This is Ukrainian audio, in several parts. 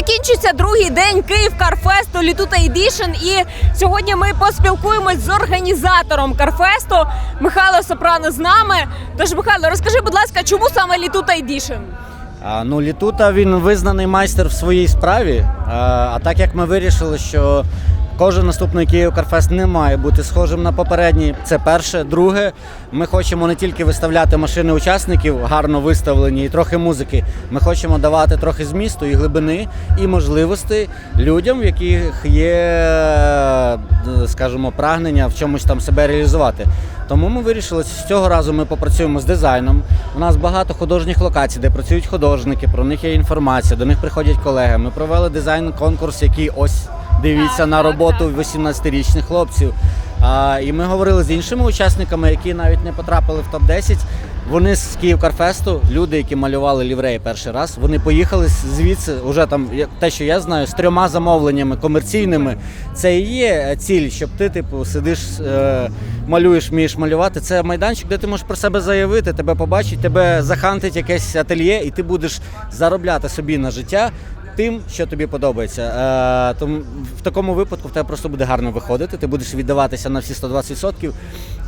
закінчується другий день Київ Карфесту Літута Едішн. І сьогодні ми поспілкуємось з організатором Карфесту Михайло Сопрано з нами. Тож, Михайло, розкажи, будь ласка, чому саме Літута Едішн? Ну, Літута він визнаний майстер в своїй справі. А так як ми вирішили, що кожен наступний Київ Карфест не має бути схожим на попередній. Це перше. Друге, ми хочемо не тільки виставляти машини учасників, гарно виставлені, і трохи музики. Ми хочемо давати трохи змісту і глибини, і можливостей людям, в яких є, скажімо, прагнення в чомусь там себе реалізувати. Тому ми вирішили, що цього разу ми попрацюємо з дизайном. У нас багато художніх локацій, де працюють художники, про них є інформація, до них приходять колеги. Ми провели дизайн-конкурс, який ось дивіться на роботу 18-річних хлопців. А, і ми говорили з іншими учасниками, які навіть не потрапили в топ-10. Вони з Київ Карфесту, люди, які малювали лівреї перший раз, вони поїхали звідси, вже там те, що я знаю, з трьома замовленнями комерційними. Це і є ціль, щоб ти, типу, сидиш, е, малюєш, вмієш малювати. Це майданчик, де ти можеш про себе заявити, тебе побачить, тебе захантить якесь ательє, і ти будеш заробляти собі на життя. Тим, що тобі подобається. Е, тому в такому випадку в тебе просто буде гарно виходити, ти будеш віддаватися на всі 120%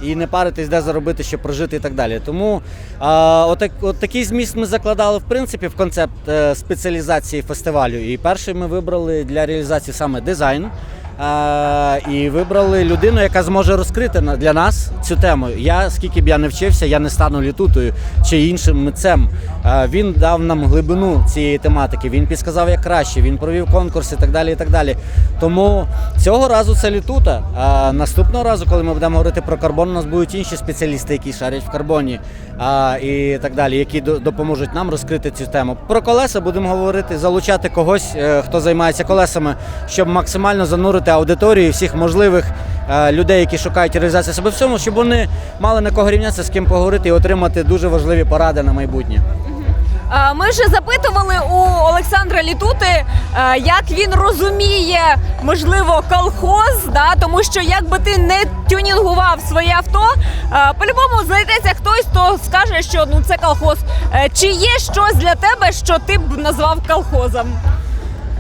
і не паритись, де заробити, щоб прожити і так далі. Тому е, отак, от такий зміст ми закладали в принципі в концепт е, спеціалізації фестивалю. І перший ми вибрали для реалізації саме дизайн. І вибрали людину, яка зможе розкрити для нас цю тему. Я скільки б я не вчився, я не стану літутою чи іншим митцем. Він дав нам глибину цієї тематики. Він підсказав як краще. Він провів конкурси і так далі. І так далі. Тому цього разу це літута. А наступного разу, коли ми будемо говорити про карбон, у нас будуть інші спеціалісти, які шарять в карбоні а, і так далі, які допоможуть нам розкрити цю тему. Про колеса будемо говорити, залучати когось, е, хто займається колесами, щоб максимально занурити аудиторію всіх можливих е, людей, які шукають реалізацію себе в цьому, щоб вони мали на кого рівнятися, з ким поговорити і отримати дуже важливі поради на майбутнє. Е, Ми вже запитували у Олександра Літути, е, як він розуміє, можливо, колхоз, да? тому що якби ти не тюнінгував своє авто, по-любому знайдеться хтось, хто скаже, що ну це колхоз. Чи є щось для тебе, що ти б назвав колхозом?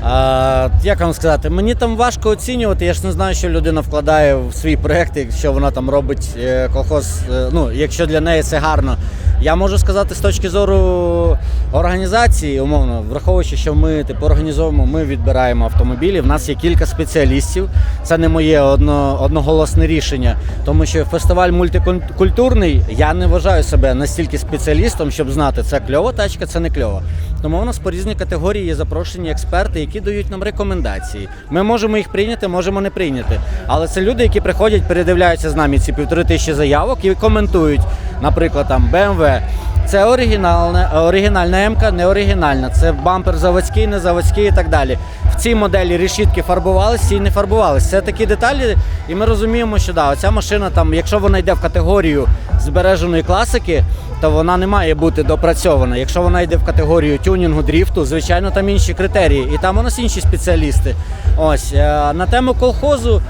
А, як вам сказати, мені там важко оцінювати. Я ж не знаю, що людина вкладає в свій проект, якщо вона там робить е, колхоз. е, Ну, якщо для неї це гарно. Я можу сказати з точки зору організації, умовно, враховуючи, що ми типу організовуємо, ми відбираємо автомобілі. В нас є кілька спеціалістів. Це не моє одно, одноголосне рішення, тому що фестиваль мультикультурний. Я не вважаю себе настільки спеціалістом, щоб знати, це кльова тачка, це не кльова. Тому у нас по різні категорії є запрошені експерти, які дають нам рекомендації. Ми можемо їх прийняти, можемо не прийняти. Але це люди, які приходять, передивляються з нами ці півтори тисячі заявок і коментують, наприклад, там BMW. Це оригінальна, оригінальна МК, не оригінальна. Це бампер заводський, не заводський і так далі. В цій моделі решітки фарбувалися, ці не фарбувалися. Це такі деталі, і ми розуміємо, що да, оця машина, там, якщо вона йде в категорію збереженої класики, то вона не має бути допрацьована. Якщо вона йде в категорію тюнінгу дріфту, звичайно, там інші критерії, і там у нас інші спеціалісти. Ось е, на тему колхозу.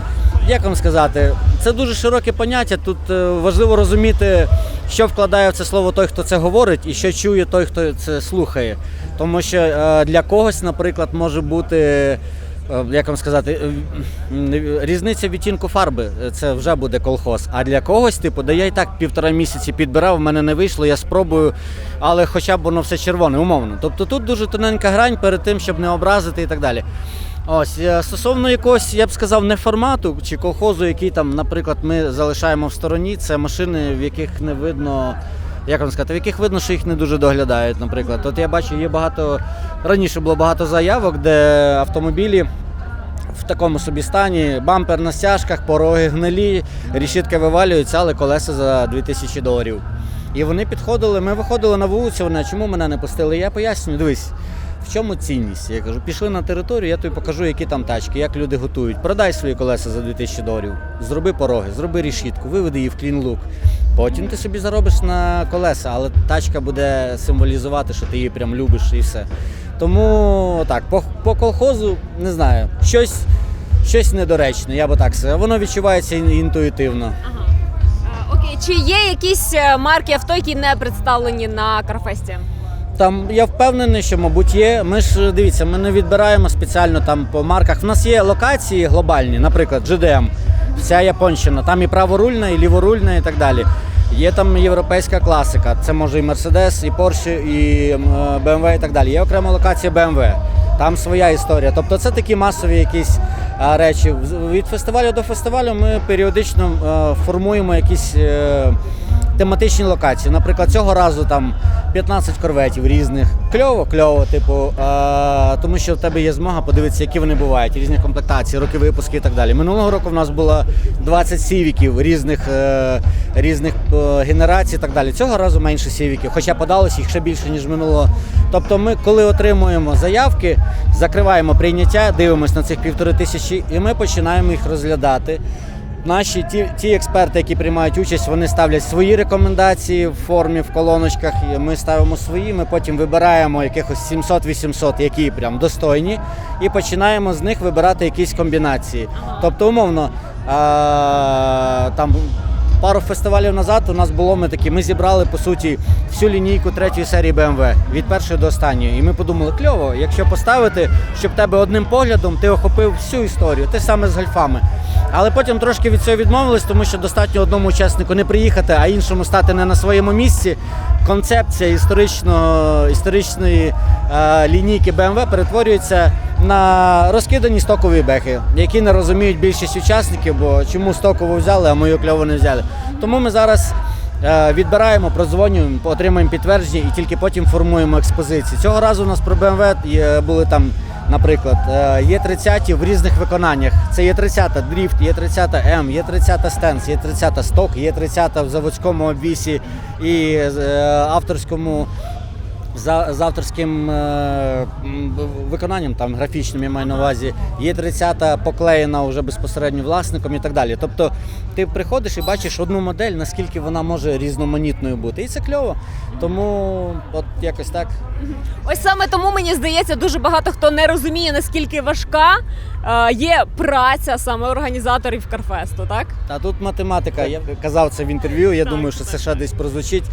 Як вам сказати, це дуже широке поняття. Тут е, важливо розуміти, що вкладає в це слово той, хто це говорить, і що чує той, хто це слухає. Тому що е, для когось, наприклад, може бути. Е, Як вам сказати, е, різниця відтінку фарби е, це вже буде колхоз. А для когось, типу, да я і так півтора місяці підбирав, в мене не вийшло, я спробую, але хоча б воно все червоне, умовно. Тобто тут дуже тоненька грань перед тим, щоб не образити і так далі. Ось стосовно якогось, я б сказав, не формату чи колхозу, який там, наприклад, ми залишаємо в стороні, це машини, в яких не видно. Як вам сказати, в яких видно, що їх не дуже доглядають, наприклад. От я бачу, є багато раніше було багато заявок, де автомобілі в такому собі стані, бампер на стяжках, пороги гнилі, рішітки вивалюються, але колеса за 2000 доларів. І вони підходили, ми виходили на вулицю, вони, чому мене не пустили? Я пояснюю, дивись, в чому цінність? Я кажу, пішли на територію, я тобі покажу, які там тачки, як люди готують. Продай свої колеса за 2000 доларів, зроби пороги, зроби рішітку, виведи її в клін-лук. Потім ти собі заробиш на колеса, але тачка буде символізувати, що ти її прям любиш і все. Тому так, по, по колхозу не знаю, щось, щось недоречне, я би так сказав. Воно відчувається інтуїтивно. Ага. Окей, чи є якісь е, марки авто, які не представлені на Карфесті? Там я впевнений, що, мабуть, є. Ми ж дивіться, ми не відбираємо спеціально там по марках. У нас є локації глобальні, наприклад, GDM, вся Японщина. Там і праворульна, і ліворульна, і так далі. Є там європейська класика. Це може і Mercedes, і Porsche, і е, BMW, і так далі. Є окрема локація BMW. Там своя історія. Тобто це такі масові якісь а, речі. Від фестивалю до фестивалю ми періодично е, формуємо якісь. е, тематичні локації. Наприклад, цього разу там 15 корветів різних. Кльово, кльово, типу, е, тому що в тебе є змога подивитися, які вони бувають, різні комплектації, роки випуску і так далі. Минулого року в нас було 20 сівіків різних, е, різних е, генерацій і так далі. Цього разу менше сівіків, хоча подалось їх ще більше, ніж минулого. Тобто ми, коли отримуємо заявки, закриваємо прийняття, дивимося на цих півтори тисячі, і ми починаємо їх розглядати. Наші ті, ті експерти, які приймають участь, вони ставлять свої рекомендації в формі в колоночках. і Ми ставимо свої. Ми потім вибираємо якихось 700-800, які прям достойні, і починаємо з них вибирати якісь комбінації. Тобто, умовно, а, там пару фестивалів назад у нас було ми такі. Ми зібрали по суті всю лінійку третьої серії BMW від першої до останньої. І ми подумали, кльово, якщо поставити, щоб тебе одним поглядом ти охопив всю історію, те саме з гольфами. Але потім трошки від цього відмовились, тому що достатньо одному учаснику не приїхати, а іншому стати не на своєму місці. Концепція історично, історичної е, лінійки BMW перетворюється на розкидані стокові бехи, які не розуміють більшість учасників, бо чому стокову взяли, а мою кльову не взяли. Тому ми зараз е, відбираємо, прозвонюємо, отримуємо підтвердження і тільки потім формуємо експозиції. Цього разу у нас про BMW були там Наприклад, е, є 30 в різних виконаннях. Це є 30 дріфт, є 30 М, є 30 стенс, є 30 сток, є 30 в заводському обвісі і е, авторському. За, з авторським е, виконанням, там графічним я маю на увазі, є 30-та поклеєна вже безпосередньо власником і так далі. Тобто ти приходиш і бачиш одну модель, наскільки вона може різноманітною бути. І це кльово. Тому от якось так. Ось саме тому мені здається, дуже багато хто не розуміє, наскільки важка е, є праця саме організаторів Карфесту, так? Та тут математика. Я казав це в інтерв'ю. Я думаю, що це ще десь прозвучить.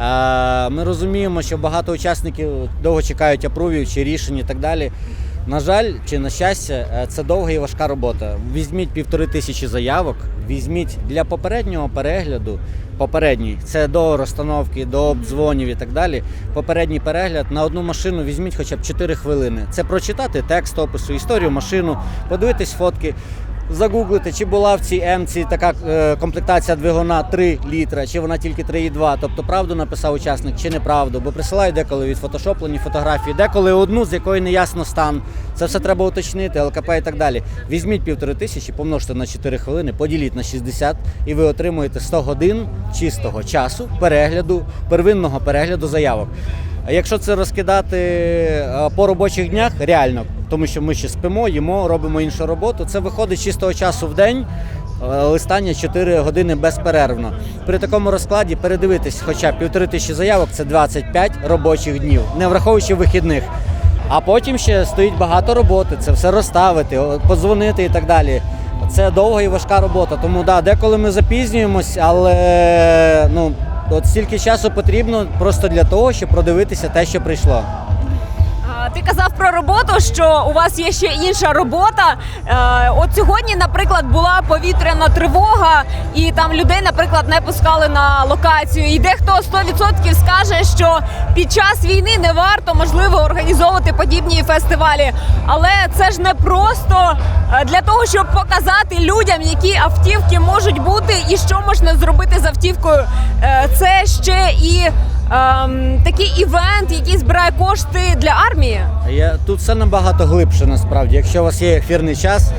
Е, Ми розуміємо, що багато учасників довго чекають апрувів чи рішень і так далі. На жаль, чи на щастя, е, це довга і важка робота. Візьміть півтори тисячі заявок, візьміть для попереднього перегляду. Попередній це до розстановки, до обдзвонів і так далі. Попередній перегляд на одну машину візьміть хоча б 4 хвилини. Це прочитати текст опису, історію машину, подивитись фотки, загуглити, чи була в цій М-ці така е, комплектація двигуна 3 літра, чи вона тільки 3,2. Тобто правду написав учасник чи неправду, бо присилають деколи відфотошоплені фотографії, деколи одну, з якої не ясно стан. Це все треба уточнити, ЛКП і так далі. Візьміть півтори тисячі, помножте на 4 хвилини, поділіть на 60 і ви отримуєте 100 годин чистого часу перегляду, первинного перегляду заявок. Якщо це розкидати е, по робочих днях, реально, тому що ми ще спимо, їмо, робимо іншу роботу, це виходить чистого часу в день. е, Листання 4 години безперервно. При такому розкладі передивитись хоча б півтори тисячі заявок це 25 робочих днів, не враховуючи вихідних. А потім ще стоїть багато роботи, це все розставити, подзвонити і так далі. Це довга і важка робота. Тому да, деколи ми запізнюємось, але ну, от стільки часу потрібно просто для того, щоб продивитися те, що прийшло. Ти казав про роботу, що у вас є ще інша робота. Е, От сьогодні, наприклад, була повітряна тривога, і там людей, наприклад, не пускали на локацію. І дехто 100% скаже, що під час війни не варто можливо організовувати подібні фестивалі. Але це ж не просто е, для того, щоб показати людям, які автівки можуть бути, і що можна зробити з автівкою. Е, Це ще і ем, такий івент, який збирає кошти для армії. Я, тут все набагато глибше насправді. Якщо у вас є ефірний час,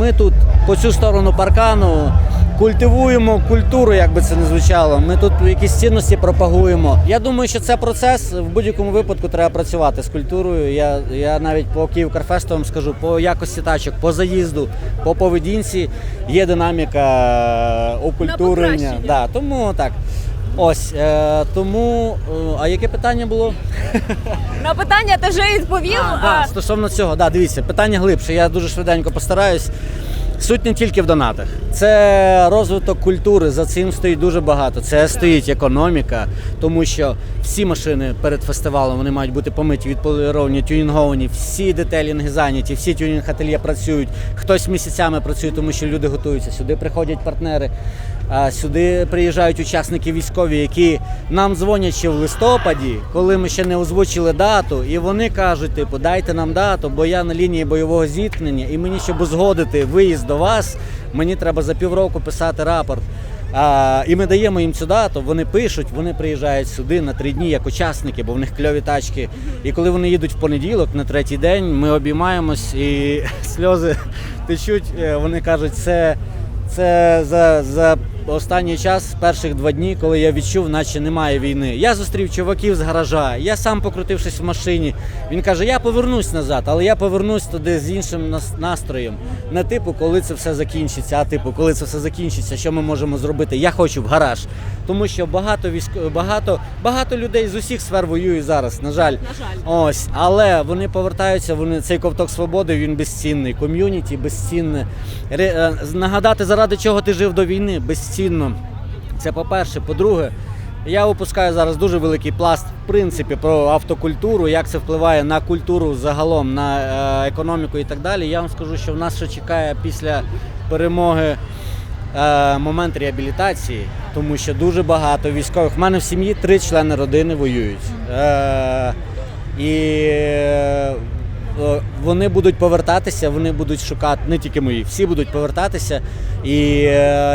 ми тут по цю сторону паркану культивуємо культуру, як би це не звучало. Ми тут якісь цінності пропагуємо. Я думаю, що це процес в будь-якому випадку треба працювати з культурою. Я, я навіть по Київ Карфесту вам скажу, по якості тачок, по заїзду, по поведінці є динаміка окультурення. покращення. Да, тому так. Ось е, тому. е, а яке питання було? На питання ти вже відповів. А, а, да, стосовно цього, да, дивіться, питання глибше. Я дуже швиденько постараюсь. Суть не тільки в донатах, це розвиток культури. За цим стоїть дуже багато. Це стоїть економіка, тому що всі машини перед фестивалем вони мають бути помиті, відполіровані, тюнінговані, всі детелінги зайняті, всі тюнінг ательє працюють. Хтось місяцями працює, тому що люди готуються. Сюди приходять партнери. Сюди приїжджають учасники військові, які нам дзвонять ще в листопаді, коли ми ще не озвучили дату, і вони кажуть, типу, дайте нам дату, бо я на лінії бойового зіткнення, і мені, щоб узгодити виїзд до вас, мені треба за півроку писати рапорт. А, і ми даємо їм цю дату, вони пишуть, вони приїжджають сюди на три дні як учасники, бо в них кльові тачки. І коли вони їдуть в понеділок на третій день, ми обіймаємось і сльози течуть. Е, Вони кажуть, це. Це за, за останній час, перших два дні, коли я відчув, наче немає війни. Я зустрів чуваків з гаража, я сам покрутившись в машині. Він каже: я повернусь назад, але я повернусь туди з іншим настроєм. Не типу, коли це все закінчиться, а типу, коли це все закінчиться, що ми можемо зробити. Я хочу в гараж. Тому що багато військо, багато, багато людей з усіх сфер воюють зараз. На жаль, На жаль. Ось, але вони повертаються. Вони цей ковток свободи він безцінний. Ком'юніті безцінне. Ре- е, Нагадати, заради чого ти жив до війни, безцінно. Це по-перше. По-друге, я випускаю зараз дуже великий пласт, в принципі, про автокультуру, як це впливає на культуру загалом, на е, економіку і так далі. Я вам скажу, що в нас ще чекає після перемоги е, момент реабілітації, тому що дуже багато військових. У мене в сім'ї три члени родини воюють. Е, і е, вони будуть повертатися, вони будуть шукати, не тільки мої, всі будуть повертатися. І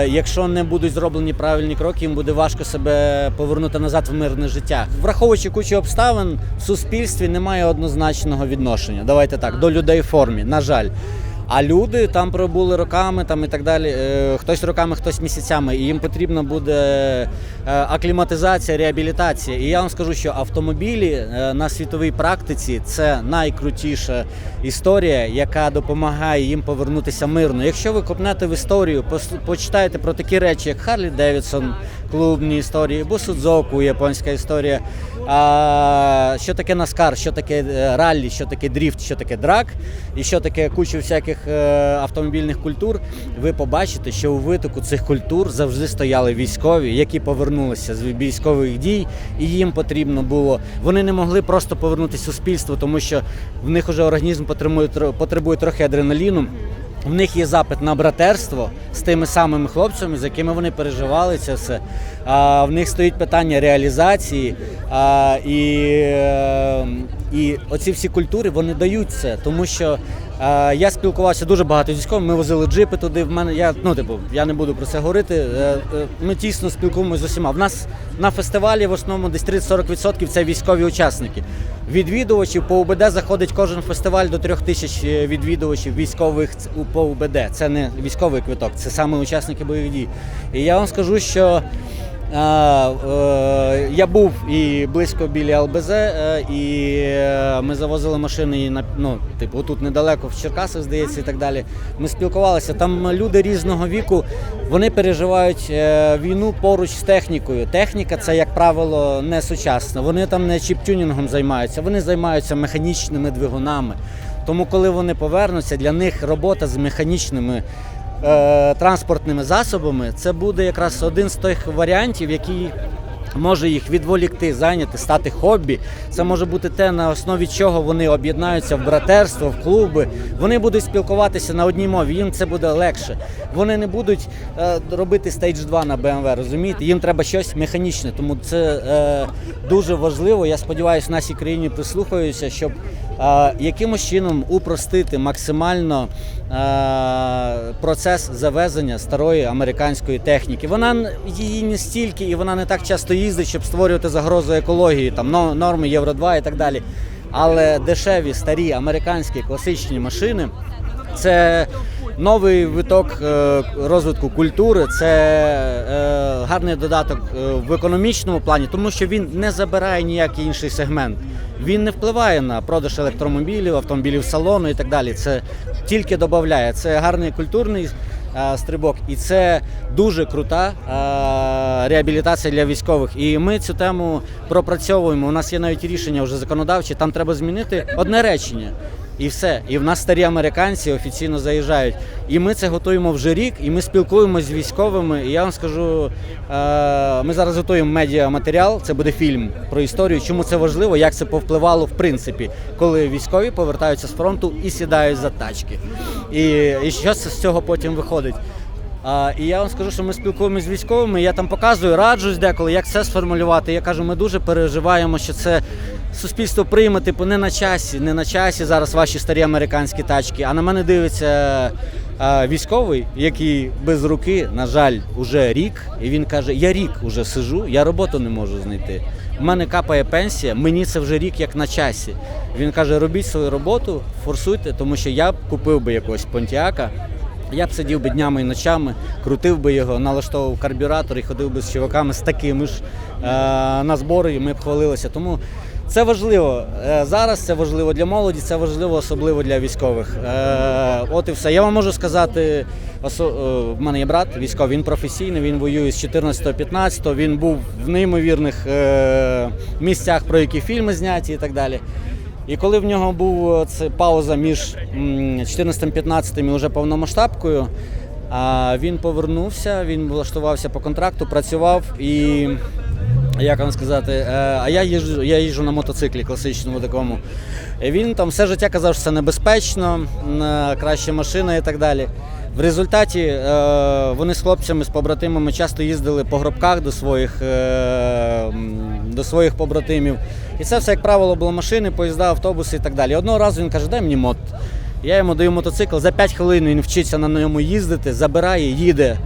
якщо не будуть зроблені правильні кроки, їм буде важко себе повернути назад в мирне життя. Враховуючи кучу обставин, в суспільстві немає однозначного відношення. Давайте так, до людей в формі, на жаль. А люди там пробули роками там і так далі. е, Хтось роками, хтось місяцями. І їм потрібна буде е, акліматизація, реабілітація. І я вам скажу, що автомобілі е, на світовій практиці це найкрутіша історія, яка допомагає їм повернутися мирно. Якщо ви копнете в історію, почитаєте про такі речі, як Харлі Девідсон, клубні історії, або Судзоку, японська історія. А, що таке Наскар, що таке е, раллі, що таке дріфт, що таке драк, і що таке куча всяких е, автомобільних культур, ви побачите, що у витоку цих культур завжди стояли військові, які повернулися з військових дій, і їм потрібно було. Вони не могли просто повернутися в суспільство, тому що в них вже організм потребує, потребує трохи адреналіну. В них є запит на братерство з тими самими хлопцями, з якими вони переживали це все. А, в них стоїть питання реалізації. А, і, е, і оці всі культури вони дають це, тому що я спілкувався дуже багато з військовими. Ми возили джипи туди. В мене я ну типу, я не буду про це говорити. Е, е, Ми тісно спілкуємося з усіма. В нас на фестивалі в основному десь 30-40% це військові учасники. Відвідувачів по УБД заходить кожен фестиваль до трьох тисяч е, відвідувачів військових по УБД. Це не військовий квиток, це саме учасники бойових дій. І я вам скажу, що я був і близько біля ЛБЗ, е, і е, ми завозили машини на ну, типу, тут недалеко в Черкасах, здається, і так далі. Ми спілкувалися. Там люди різного віку вони переживають е, війну поруч з технікою. Техніка це, як правило, не сучасна. Вони там не чіптюнінгом займаються, вони займаються механічними двигунами. Тому, коли вони повернуться, для них робота з механічними е, транспортними засобами це буде якраз один з тих варіантів, який може їх відволікти, зайняти, стати хобі. Це може бути те, на основі чого вони об'єднаються в братерство, в клуби. Вони будуть спілкуватися на одній мові, їм це буде легше. Вони не будуть е, робити стейдж 2 на BMW, розумієте? Їм треба щось механічне. Тому це е, дуже важливо. Я сподіваюся, в нашій країні прислухаються, щоб е, якимось чином упростити максимально е, процес завезення старої американської техніки. Вона її не стільки і вона не так часто їздить, щоб створювати загрозу екології, там норми Євро 2 і так далі. Але дешеві, старі американські класичні машини це новий виток е, розвитку культури, це е, гарний додаток е, в економічному плані, тому що він не забирає ніякий інший сегмент. Він не впливає на продаж електромобілів, автомобілів салону і так далі. Це тільки додає. Це гарний культурний а, стрибок, і це дуже крута а, реабілітація для військових. І ми цю тему пропрацьовуємо. У нас є навіть рішення вже законодавчі. Там треба змінити одне речення. І все. І в нас старі американці офіційно заїжджають. І ми це готуємо вже рік, і ми спілкуємося з військовими. І я вам скажу, е, ми зараз готуємо медіаматеріал, це буде фільм про історію, чому це важливо, як це повпливало в принципі, коли військові повертаються з фронту і сідають за тачки. І, і що з цього потім виходить. А, і я вам скажу, що ми спілкуємося з військовими. Я там показую, раджусь деколи, як це сформулювати. Я кажу, ми дуже переживаємо, що це суспільство прийме, типу, не на часі, не на часі зараз ваші старі американські тачки. А на мене дивиться а, військовий, який без руки, на жаль, уже рік. І він каже: Я рік уже сижу, я роботу не можу знайти. У мене капає пенсія, мені це вже рік як на часі. Він каже: робіть свою роботу, форсуйте, тому що я б купив би якогось понтіака. Я б сидів би днями і ночами, крутив би його, налаштовував карбюратор і ходив би з чуваками з такими ж е, на збори, і ми б хвалилися. Тому це важливо. Е, зараз це важливо для молоді, це важливо особливо для військових. Е, от і все. Я вам можу сказати, е, в мене є брат військовий, він професійний, він воює з 14-15, він був в неймовірних місцях, про які фільми зняті і так далі. І коли в нього був це пауза між 14-15 і вже повномасштабкою, а він повернувся, він влаштувався по контракту, працював і. Як вам сказати, е, а я їжджу, я їжджу на мотоциклі класичному такому. Він там все життя казав, що це небезпечно, м, краща машина і так далі. В результаті е, вони з хлопцями, з побратимами часто їздили по гробках до своїх, е, до своїх побратимів. І це все, як правило, було машини, поїзда, автобуси і так далі. Одного разу він каже, дай мені мот. Я йому даю мотоцикл, за 5 хвилин він вчиться на ньому їздити, забирає, їде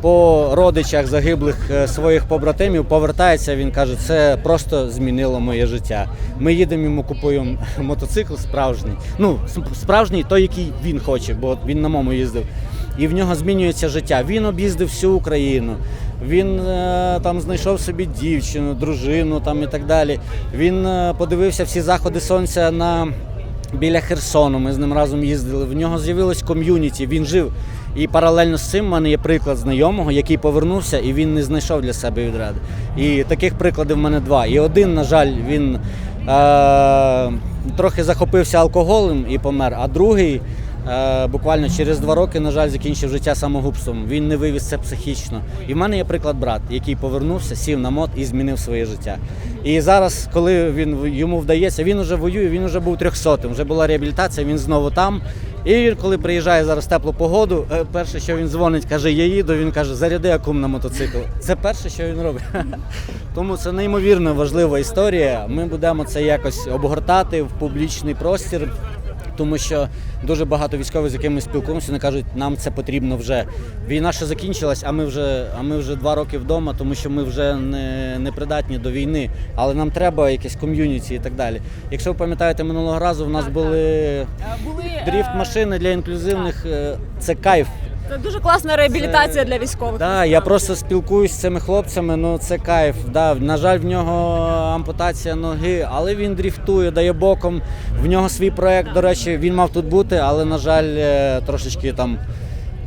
по родичах загиблих е, своїх побратимів, повертається. Він каже, це просто змінило моє життя. Ми їдемо йому купуємо мотоцикл справжній. Ну, справжній той, який він хоче, бо він на моєму їздив. І в нього змінюється життя. Він об'їздив всю Україну. Він е, там знайшов собі дівчину, дружину там і так далі. Він е, подивився всі заходи сонця на біля Херсону. Ми з ним разом їздили. В нього з'явилось ком'юніті. Він жив. І паралельно з цим в мене є приклад знайомого, який повернувся і він не знайшов для себе відради. І таких прикладів в мене два. І один, на жаль, він е- трохи захопився алкоголем і помер, а другий. Е, буквально через два роки, на жаль, закінчив життя самогубством. Він не вивіз це психічно. І в мене є приклад брат, який повернувся, сів на мод і змінив своє життя. І зараз, коли він йому вдається, він вже воює, він вже був трьохсотим, вже була реабілітація, він знову там. І він, коли приїжджає зараз в теплу погоду, е, перше, що він дзвонить, каже, я їду. Він каже, заряди акум на мотоцикл. Це перше, що він робить. Тому це неймовірно важлива історія. Ми будемо це якось обгортати в публічний простір. Тому що дуже багато військових, з якими ми спілкуємося, вони кажуть, нам це потрібно вже. Війна ще закінчилась, а ми вже, а ми вже два роки вдома, тому що ми вже не, не придатні до війни. Але нам треба якесь ком'юніті і так далі. Якщо ви пам'ятаєте, минулого разу в нас були Е, Були е, для інклюзивних. е, Це кайф. Це дуже класна реабілітація Це- для військових. Да, я просто спілкуюсь з цими хлопцями, ну це кайф. Да, на жаль, в нього ампутація ноги, але він дріфтує, дає боком. В нього свій проект, до речі, він мав тут бути, але, на жаль, е, трошечки там.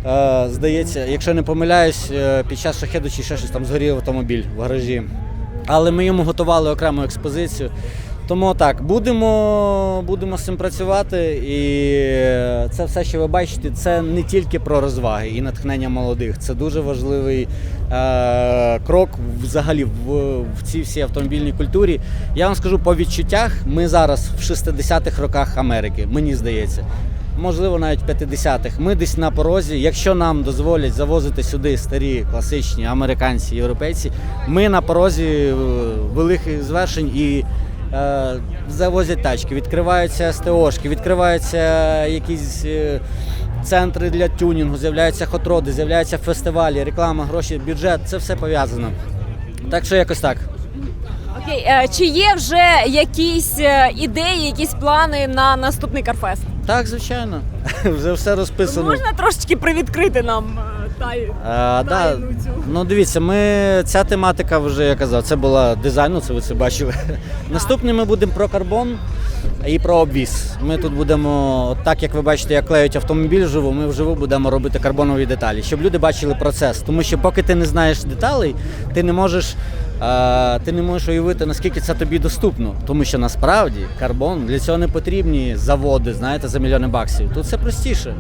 е, Здається, якщо не помиляюсь, е, під час шахеду чи ще щось там згорів автомобіль в гаражі. Але ми йому готували окрему експозицію. Тому так, будемо, будемо з цим працювати. І це все, що ви бачите, це не тільки про розваги і натхнення молодих. Це дуже важливий е, крок взагалі в, в цій всій автомобільній культурі. Я вам скажу по відчуттях, ми зараз в 60-х роках Америки, мені здається. Можливо, навіть 50-х. Ми десь на порозі. Якщо нам дозволять завозити сюди старі класичні американці, європейці, ми на порозі е, великих звершень і завозять тачки, відкриваються СТОшки, відкриваються якісь е, центри для тюнінгу, з'являються хотроди, з'являються фестивалі, реклама, гроші, бюджет. Це все пов'язано. Так що якось так. Окей, е, чи є вже якісь е, ідеї, якісь плани на наступний Карфест? Так, звичайно. Вже все розписано. Можна трошечки привідкрити нам е. А, да. тайну цю? Ну дивіться, ми ця тематика вже я казав, це була дизайн, ну це ви це бачили. Наступний ми будемо про карбон і про обвіз. Ми тут будемо, так як ви бачите, як клеють автомобіль вживу, ми вживу будемо робити карбонові деталі, щоб люди бачили процес. Тому що поки ти не знаєш деталей, ти не можеш е, ти не можеш уявити, наскільки це тобі доступно. Тому що насправді карбон для цього не потрібні заводи, знаєте, за мільйони баксів. Тут все простіше.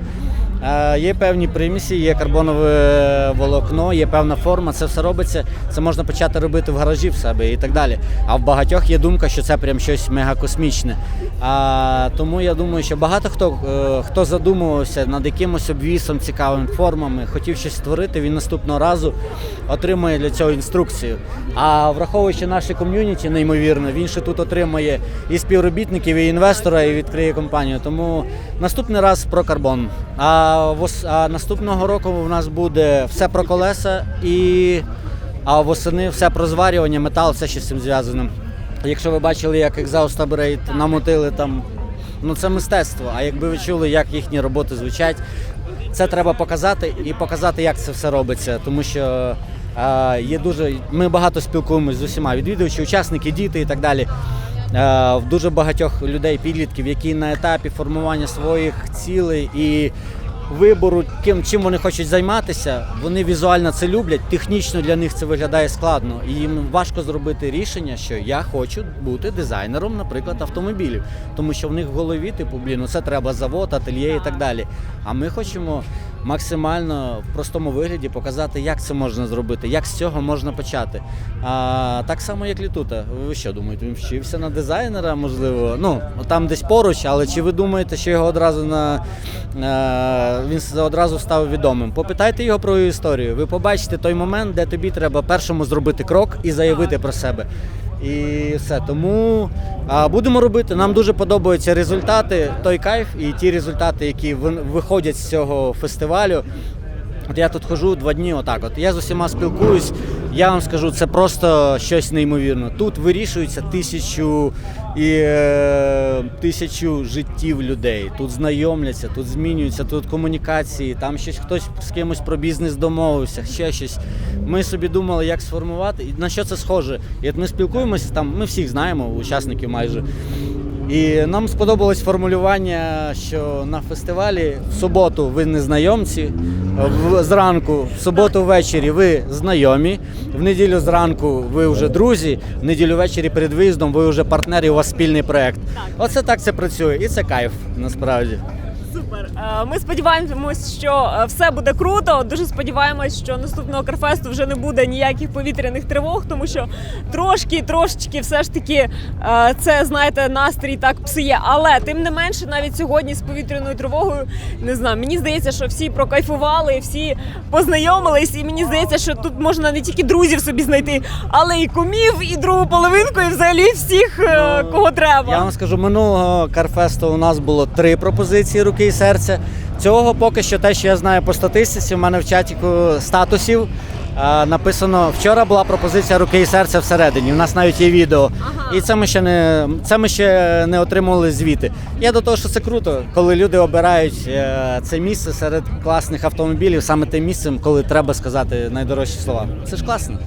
Е, Є певні примісі, є карбонове волокно, є певна форма, це все робиться. Це можна почати робити в гаражі в себе і так далі. А в багатьох є думка, що це прям щось мегакосмічне. А, тому я думаю, що багато хто, е, хто задумувався над якимось обвісом, цікавими формами, хотів щось створити, він наступного разу отримає для цього інструкцію. А враховуючи наше ком'юніті, неймовірно, він ще тут отримає і співробітників, і інвестора, і відкриє компанію. Тому наступний раз про карбон. А, вос- а наступного року у нас буде все про колеса і а восени все про зварювання, метал, все що з цим зв'язано. Якщо ви бачили, як Exhaust Upgrade намотили там, ну це мистецтво. А якби ви чули, як їхні роботи звучать, це треба показати і показати, як це все робиться. Тому що є дуже. Ми багато спілкуємося з усіма відвідувачі, учасники, діти і так далі. В дуже багатьох людей, підлітків, які на етапі формування своїх цілей і вибору, тим, чим вони хочуть займатися, вони візуально це люблять. Технічно для них це виглядає складно, і їм важко зробити рішення, що я хочу бути дизайнером, наприклад, автомобілів, тому що в них в голові, типу, блін, ну це треба завод, ательє і так далі. А ми хочемо максимально в простому вигляді показати, як це можна зробити, як з цього можна почати. А так само, як літута. Ви що думаєте, він вчився на дизайнера, можливо, ну там десь поруч, але чи ви думаєте, що його одразу на е, він одразу став відомим? Попитайте його про історію. Ви побачите той момент, де тобі треба першому зробити крок і заявити про себе. І все. Тому а, будемо робити. Нам дуже подобаються результати, той кайф і ті результати, які виходять з цього фестивалю. От я тут хожу два дні, отак. От я з усіма спілкуюсь. Я вам скажу, це просто щось неймовірне. Тут вирішується тисячу і е, тисячу життів людей. Тут знайомляться, тут змінюються, тут комунікації. Там щось хтось з кимось про бізнес домовився, ще щось. Ми собі думали, як сформувати і на що це схоже. І от ми спілкуємося там. Ми всіх знаємо, учасників майже. І нам сподобалось формулювання, що на фестивалі в суботу ви незнайомці, в, зранку, в суботу ввечері ви знайомі, в неділю зранку ви вже друзі, в неділю ввечері перед виїздом ви вже партнери, у вас спільний проект. Оце так це працює, і це кайф насправді. Супер. Е, Ми сподіваємось, що е, все буде круто. Дуже сподіваємось, що наступного Карфесту вже не буде ніяких повітряних тривог, тому що трошки, трошечки, все ж таки, е, це знаєте, настрій так псує. Але тим не менше, навіть сьогодні з повітряною тривогою не знаю. Мені здається, що всі прокайфували, всі познайомились, і мені здається, що тут можна не тільки друзів собі знайти, але і кумів, і другу половинку, і взагалі всіх, е, кого треба. Я вам скажу, минулого Карфесту у нас було три пропозиції руки і серця. Цього поки що те, що я знаю по статистиці, в мене в чатіку статусів е, написано: вчора була пропозиція руки і серця всередині. У нас навіть є відео. Ага. І це ми ще не це ми ще не отримували звіти. Я до того, що це круто, коли люди обирають е, це місце серед класних автомобілів, саме тим місцем, коли треба сказати найдорожчі слова. Це ж класно.